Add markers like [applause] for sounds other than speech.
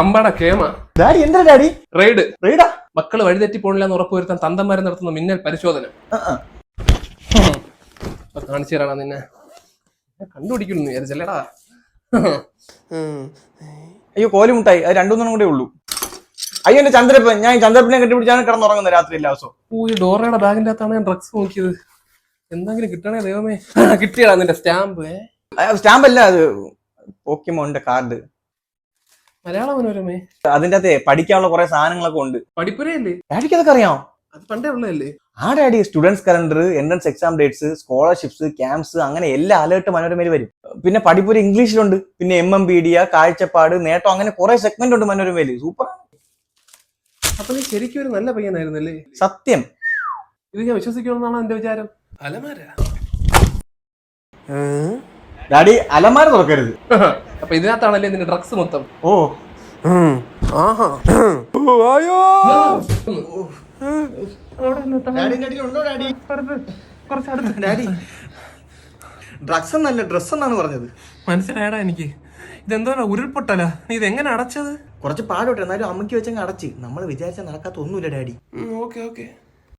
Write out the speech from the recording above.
അമ്പട കേമ ഡാഡി എന്താ daddy? Raid. റെയ്ഡാ? മക്കൾ വഴിതെറ്റി പോണില്ലെന്ന് ഉറപ്പുവരുത്താൻ തന്തന്മാരെ നടത്തുന്ന മിന്നൽ പരിശോധന. കാണിച്ചു തരാണ നിന്നെ. കണ്ടുപിടിക്കുന്നു വിചാരിച്ചല്ലേടാ അയ്യോ കോലിമുട്ടായി അത് രണ്ടുമൂന്നും കൂടെ ഉള്ളൂ. അയ്യോ എന്റെ ചന്ദ്രപ്പൻ. ഞാൻ ചന്ദ്രപ്പനെ കെട്ടിപ്പിടിച്ചാണ് കിടന്നുറങ്ങുന്നത് രാത്രി എല്ലാ ദിവസവും. ഓ ഈ ഡോറയുടെ ബാഗിന്റെ അകത്താണ് ഞാൻ ഡ്രഗ്സ് നോക്കിയത്. എന്തെങ്കിലും കിട്ടണേ ദൈവമേ. കിട്ടിയതാ [laughs] കിട്ടിയടാ നിന്റെ സ്റ്റാമ്പ് സ്റ്റാമ്പ് അല്ല അത് പോക്കിമോന്റെ കാർഡ് മലയാള മനോരമേ അതിന്റെ അകത്തെ പഠിക്കാനുള്ള കുറെ സാധനങ്ങളൊക്കെ ഉണ്ട്. പഠിപ്പുരയല്ലേ? ഡാഡിക്ക് അതൊക്കെ അറിയാമോ അത് പണ്ടേ ഉള്ളതല്ലേ? ആ daddy students calendar entrance exam dates scholarships camps അങ്ങനെ എല്ലാ അലേർട്ട് മനോരമയിൽ വരും. പിന്നെ പഠിപ്പൂര് ഇംഗ്ലീഷിലുണ്ട്. പിന്നെ എം എം പി ഡിയ കാഴ്ചപ്പാട് നേട്ടം അങ്ങനെ കുറെ സെഗ്മെന്റ് ഉണ്ട് മനോരമയിൽ. സൂപ്പർ അപ്പൊ നീ ശരിക്കും ഒരു നല്ല പയ്യനായിരുന്നല്ലേ? സത്യം. ഇത് ഞാൻ വിശ്വസിക്കണമെന്നാണ് എന്റെ വിചാരം? അലമാര. ഡാഡി അലമാര തുറക്കരുത്. [laughs] അപ്പൊ ഇതിനകത്താണല്ലേ നിന്റെ ഡ്രഗ്സ് മൊത്തം? ഓ. ആഹാ. ഡാഡി ഡ്രഗ്സ് എന്നല്ല ഡ്രസ് എന്നാണ് പറഞ്ഞത്. മനസ്സിലായടാ എനിക്ക്. ഇതെന്തോ ഉരുൾപൊട്ടല. നീ ഇതെങ്ങനെ അടച്ചത്? കുറച്ച് പാടോട്ടെ എന്നാലും അമ്മയ്ക്ക് വെച്ചങ്ങ് അടച്ച്. നമ്മൾ വിചാരിച്ചാൽ നടക്കാത്ത ഒന്നുമില്ല ഡാഡി ഓക്കെ ഓക്കെ.